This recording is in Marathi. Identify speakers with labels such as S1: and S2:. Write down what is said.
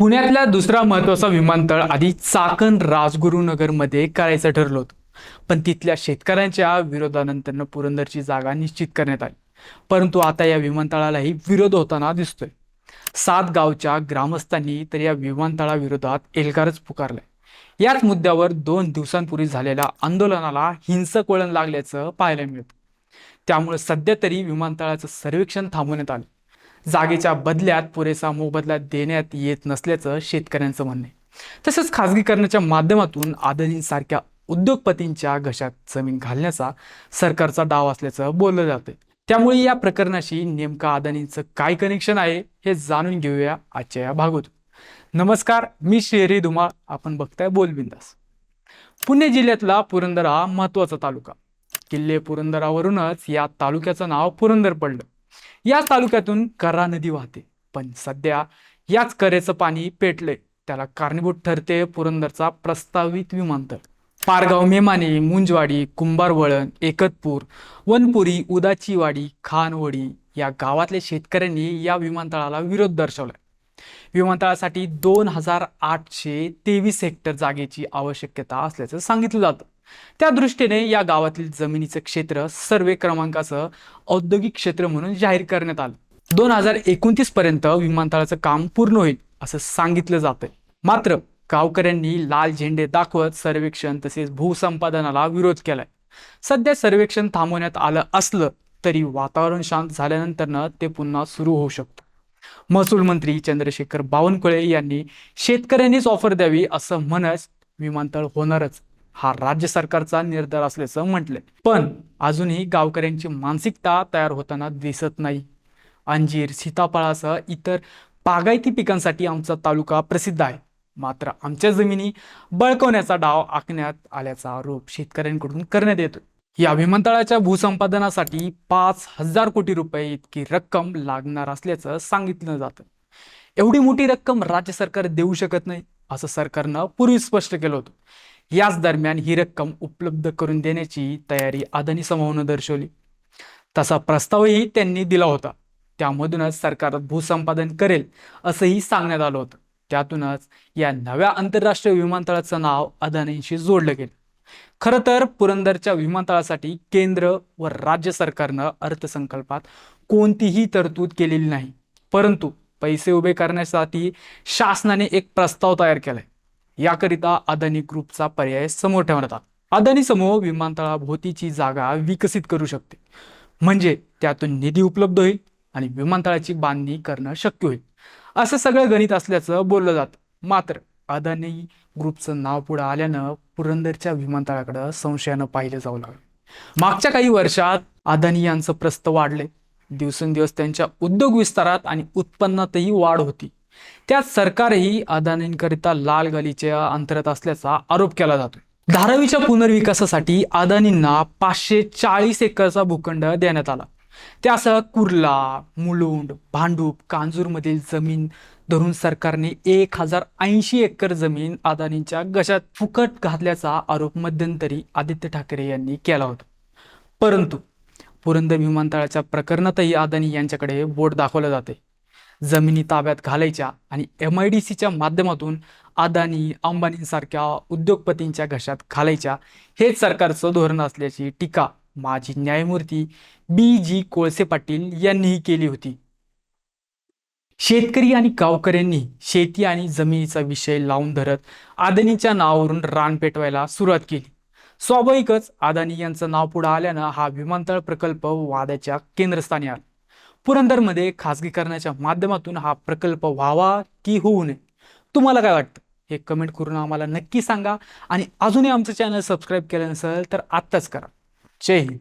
S1: पुण्यातला दुसरा महत्त्वाचा विमानतळ आधी चाकण राजगुरुनगरमध्ये करायचं ठरलं होतं. पण तिथल्या शेतकऱ्यांच्या विरोधानंतर पुरंदरची जागा निश्चित करण्यात आली. परंतु आता या विमानतळालाही विरोध होताना दिसतोय. सात गावच्या ग्रामस्थांनी तर या विमानतळाविरोधात एल्गारच पुकारलाय. याच मुद्द्यावर दोन दिवसांपूर्वी झालेल्या आंदोलनाला हिंसक वळण लागल्याचं पाहायला मिळतं. त्यामुळे सध्या तरी विमानतळाचं सर्वेक्षण थांबवण्यात आलं. जागेच्या बदल्यात पुरेसा मोबदला देण्यात येत नसल्याचं शेतकऱ्यांचं म्हणणं आहे. तसंच खाजगीकरणाच्या माध्यमातून अदानींसारख्या उद्योगपतींच्या घशात जमीन घालण्याचा सरकारचा डाव असल्याचं बोललं जातं त्यामुळे या प्रकरणाशी नेमका अदानींचं काय कनेक्शन आहे हे जाणून घेऊया आजच्या या भागात नमस्कार मी शेरी धुमाळ आपण बघताय बोलबिंदास पुणे जिल्ह्यातला पुरंदर हा महत्त्वाचा तालुका. किल्ले पुरंदरावरूनच या तालुक्याचं नाव पुरंदर पडलं. या तालुक्यातून करा नदी वाहते. पण सध्या याच करेचं पाणी पेटले त्याला कारणीभूत ठरते पुरंदरचा प्रस्तावित विमानतळ. पारगाव मेमाने मुंजवाडी कुंभारवळण एकतपूर वनपुरी उदाचीवाडी खानवडी या गावातल्या शेतकऱ्यांनी या विमानतळाला विरोध दर्शवलाय. विमानतळासाठी दोन हजार आठशे तेवीस हेक्टर जागेची आवश्यकता असल्याचं सांगितलं जातं. त्या दृष्टीने या गावातील जमिनीचं क्षेत्र सर्वे क्रमांकासह औद्योगिक क्षेत्र म्हणून जाहीर करण्यात आलं. दोन हजार एकोणतीस पर्यंत विमानतळाचं काम पूर्ण होईल असं सांगितलं जातंय. मात्र गावकऱ्यांनी लाल झेंडे दाखवत सर्वेक्षण तसेच भूसंपादनाला विरोध केलाय. सध्या सर्वेक्षण थांबवण्यात आलं असलं तरी वातावरण शांत झाल्यानंतरनं ते पुन्हा सुरू होऊ शकतं. महसूल मंत्री चंद्रशेखर बावनकुळे यांनी शेतकऱ्यांनीच ऑफर द्यावी असं म्हणत विमानतळ होणारच. हा राज्य सरकारचा निर्धार असल्याचं म्हटलंय. पण अजूनही गावकऱ्यांची मानसिकता तयार होताना दिसत नाही. अंजीर सीताफळासह इतर बागायती पिकांसाठी आमचा तालुका प्रसिद्ध आहे. मात्र आमच्या जमिनी बळकवण्याचा डाव आखण्यात आल्याचा आरोप शेतकऱ्यांकडून करण्यात येतो या विमानतळाच्या भूसंपादनासाठी पाच हजार कोटी रुपये इतकी रक्कम लागणार असल्याचं सांगितलं जातं. एवढी मोठी रक्कम राज्य सरकार देऊ शकत नाही असं सरकारनं पूर्वी स्पष्ट केलं होतं. याच दरम्यान ही रक्कम उपलब्ध करून देण्याची तयारी अदानी समूहानं दर्शवली. तसा प्रस्तावही त्यांनी दिला होता. त्यामधूनच सरकार भूसंपादन करेल असंही सांगण्यात आलं होतं. त्यातूनच या नव्या आंतरराष्ट्रीय विमानतळाचं नाव अदानींशी जोडलं गेलं. खरं तर पुरंदरच्या विमानतळासाठी केंद्र व राज्य सरकारनं अर्थसंकल्पात कोणतीही तरतूद केलेली नाही. परंतु पैसे उभे करण्यासाठी शासनाने एक प्रस्ताव तयार केलाय. याकरिता अदानी ग्रुपचा पर्याय समोर ठेवण्यात आला. अदानी समूह विमानतळाभोवतीची जागा विकसित करू शकते. म्हणजे त्यातून निधी उपलब्ध होईल आणि विमानतळाची बांधणी करणं शक्य होईल. असं सगळं गणित असल्याचं बोललं जातं. मात्र अदानी ग्रुपचं नाव पुढे आल्यानं पुरंदरच्या विमानतळाकडं संशयानं पाहिलं जाऊ लागलं. मागच्या काही वर्षात अदानी यांचं प्रस्त वाढले. दिवसेंदिवस त्यांच्या उद्योग विस्तारात आणि उत्पन्नातही वाढ होती. त्यात सरकारही अदानींकरिता लाल गलीच्या अंतरात असल्याचा आरोप केला जातोय धारावीच्या पुनर्विकासासाठी अदानींना पाचशे चाळीस एकरचा भूखंड देण्यात आला. त्यासह कुर्ला मुलुंड भांडूप कांजूरमधील जमीन धरून सरकारने एक हजार ऐंशी एकर जमीन अदानींच्या गशात फुकट घातल्याचा आरोप मध्यंतरी आदित्य ठाकरे यांनी केला होता. परंतु पुरंदर विमानतळाच्या प्रकरणातही अदानी यांच्याकडे बोट दाखवलं जाते. जमिनी ताब्यात घालायच्या आणि एम आय डी सीच्या माध्यमातून अदानी अंबानींसारख्या उद्योगपतींच्या घशात घालायच्या. हेच सरकारचं धोरण असल्याची टीका माजी न्यायमूर्ती बी. जी. कोळसे पाटील यांनीही केली होती. शेतकरी आणि गावकऱ्यांनी शेती आणि जमिनीचा विषय लावून धरत अदानीच्या नावावरून रान पेटवायला सुरुवात केली. स्वाभाविकच अदानी यांचं नाव पुढे आल्यानं हा विमानतळ प्रकल्प वादाच्या केंद्रस्थानी आला. पुरंदरमध्ये खासगीकरणाच्या माध्यमातून हा प्रकल्प व्हावा की होऊ नये? तुम्हाला काय वाटतं? हे कमेंट करून आम्हाला नक्की सांगा. आणि अजूनही आमचं चॅनल सबस्क्राईब केलं नसेल तर आत्ताच करा. जय हिंद.